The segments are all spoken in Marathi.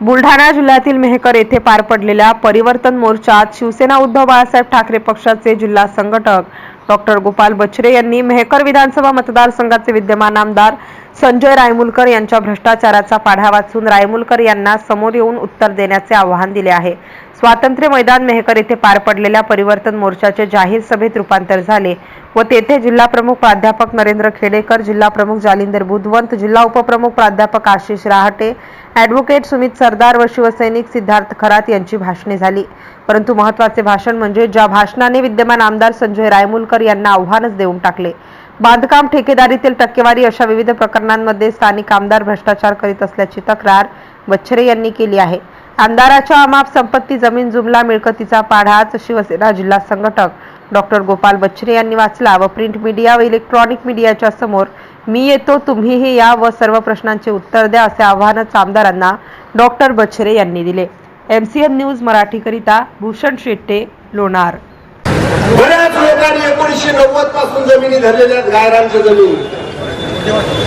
बुलढाणा जिल्ह्यातील मेहकर येथे पार पडलेल्या परिवर्तन मोर्चात शिवसेना उद्धव बाळासाहेब ठाकरे पक्षाचे जिल्हा संघटक डॉक्टर गोपाल बचरे यांनी मेहकर विधानसभा मतदारसंघाचे विद्यमान आमदार संजय रायमुलकर यांच्या भ्रष्टाचाराचा पाढा वाचून रायमुलकर यांना समोर येऊन उत्तर देण्याचे आवाहन दिले आहे. स्वातंत्र्य मैदान मेहकर येथे पार पडलेल्या परिवर्तन मोर्चाचे जाहीर सभेत रूपांतर झाले व तेथे जिल्हा प्रमुख प्राध्यापक नरेंद्र खेडेकर जिल्हा प्रमुख जालिंदर बुधवंत जिल्हा उपप्रमुख प्राध्यापक आशिष रहाटे ॲडव्होकेट सुमित सरदार व शिवसैनिक सिद्धार्थ खरात यांची भाषणे झाली. परंतु महत्त्वाचे भाषण म्हणजे ज्या भाषणाने विद्यमान आमदार संजय रायमुलकर यांना आव्हानच देऊन टाकले. बांधकाम ठेकेदारीतील टक्केवारी अशा विविध प्रकरणांमध्ये स्थानिक आमदार भ्रष्टाचार करीत असल्याची तक्रार वच्छरे यांनी केली आहे. आमदाराच्या अमाप संपत्ती जमीन जुमला मिळकतीचा पाढाच शिवसेना जिल्हा संघटक डॉक्टर गोपाल बच्छरे यांनी वाचला व प्रिंट मीडिया व इलेक्ट्रॉनिक मीडियाच्या समोर मी येतो तुम्हीही या व सर्व प्रश्नांचे उत्तर द्या असे आव्हानच आमदारांना डॉक्टर बच्छरे यांनी दिले. एम सी एन न्यूज मराठीकरिता भूषण शेट्टे लोणार. बऱ्याच लोकांनी एकोणीसशे नव्वदपासून जमिनी धरलेल्या गायरांच्या जमीन.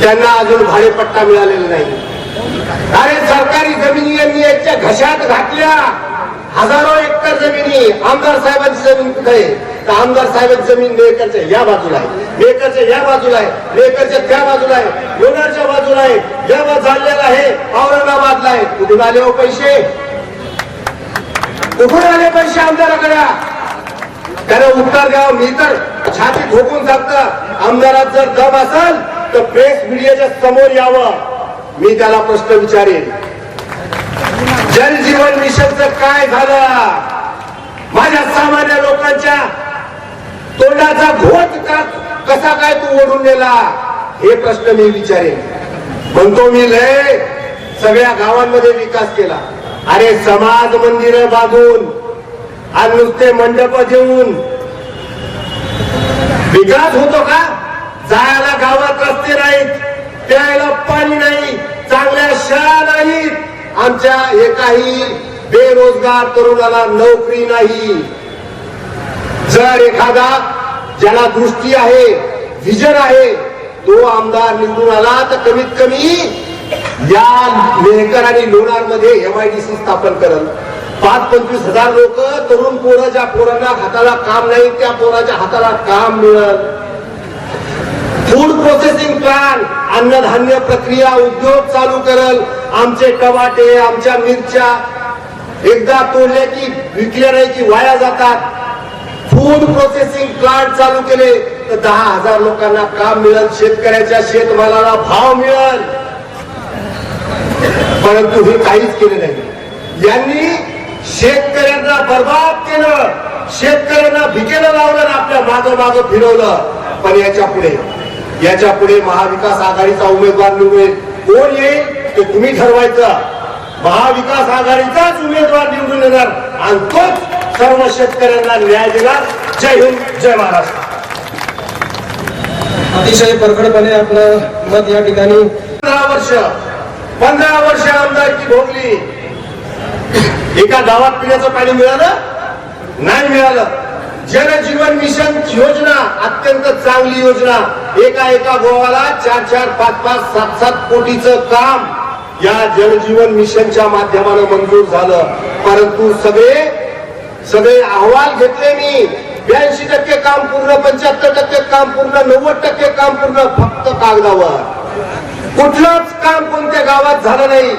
त्यांना अजून भाडेपट्टा मिळालेला नाही. अरे सरकारी जमिनी यांनी याच्या घशात घातल्या. हजारो एकर जमिनी आमदार साहेबांची जमीन कुठे आहे? तर आमदार साहेबांची जमीन मेकरच्या या बाजूला आहे. मेकरच्या या बाजूला आहे. मेकरच्या त्या बाजूला आहे. लोणारच्या बाजूला आहे. जेव्हा झालेला आहे. औरंगाबादला आहे. कुठून आले हो पैसे? कुठून आले पैसे आमदाराकडे? त्याला उत्तर द्यावं मी तर छाती ठोकून सांगतं आमदारात जर दम असेल तर प्रेस मीडियाच्या समोर यावं. मी त्याला प्रश्न विचारेन. जल जीवन मिशनचं काय झालं? माझ्या सामान्य लोकांच्या तोंडाचा घोट का कसा काय तू ओढून नेला? हे प्रश्न मी विचारेन. म्हणतो मी लय सगळ्या गावांमध्ये विकास केला. अरे समाज मंदिर बांधून आणि नुसते मंडप देऊन. विकास होतो का? जायला गावात रस्ते नाहीत प्यायला पाणी नाही चांगल्या शाळा नाहीत. आमच्या एकाही बेरोजगार तरुणाला नोकरी नाही. जर एखादा ज्याला दृष्टी आहे विजन आहे तो आमदार निवडून आला तर कमीत कमी या मेहकर आणि लोणार मध्ये एमआयडीसी स्थापन करल पाच पंचवीस हजार लोक तरुण पोरं ज्या पोरांना हाताला काम नाही त्या पोराच्या हाताला काम मिळल. फूड प्रोसेसिंग प्लांट अन्नधान्य प्रक्रिया उद्योग चालू करल. आमचे टमाटे आमच्या मिरच्या एकदा तोडले की विकल्या नाही की वाया जातात. फूड प्रोसेसिंग प्लांट चालू केले तर दहा हजार लोकांना काम मिळेल शेतकऱ्याच्या शेतमालाला भाव मिळेल. परंतु हे काहीच केले नाही. यांनी शेतकऱ्यांना बर्बाद केलं शेतकऱ्यांना भिकेला लावलं आपल्या माग माग फिरवलं. पण याच्यापुढे याच्यापुढे महाविकास आघाडीचा उमेदवार निवडेल कोण येईल? ते तुम्ही ठरवायचं. महाविकास आघाडीचाच उमेदवार निवडून येणार. आणि तोच सर्व शेतकऱ्यांना न्याय देणार. जय हिंद जय महाराष्ट्र. अतिशय परखडपणे आपलं मत या ठिकाणी पंधरा वर्ष पंधरा वर्ष आमदारकी भोगली. एका गावात पिण्याचं पाणी मिळालं? नाही मिळालं. जलजीवन मिशन योजना अत्यंत चांगली योजना. एका एका गोवाला चार चार पाच पाच सात सात कोटीचं काम. या जलजीवन मिशनच्या माध्यमानं मंजूर झालं. परंतु सगळे सगळे अहवाल घेतले मी. ब्याऐंशी टक्के काम पूर्ण पंच्याहत्तर टक्के काम पूर्ण नव्वद टक्के काम पूर्ण फक्त कागदावर. कुठलंच काम कोणत्या गावात झालं नाही.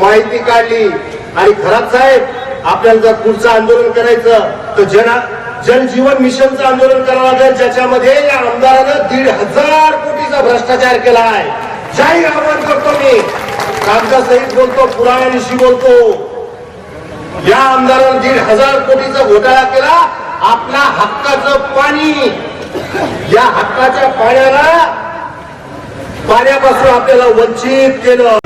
माहिती काढली. आणि खरात साहेब आपल्याला जर पुढचं आंदोलन करायचं तर जना जनजीवन मिशनचं आंदोलन करावं लागेल ज्याच्यामध्ये या आमदारानं दीड हजार कोटीचा भ्रष्टाचार केला आहे. जाहीर आव्हान करतो मी. कागदासहित बोलतो पुराव्यानिशी बोलतो. या आमदारानं दीड हजार कोटीचा घोटाळा केला आपला हक्काचं पाणी या हक्काच्या पाण्याला पाण्यापासून आपल्याला वंचित केलं.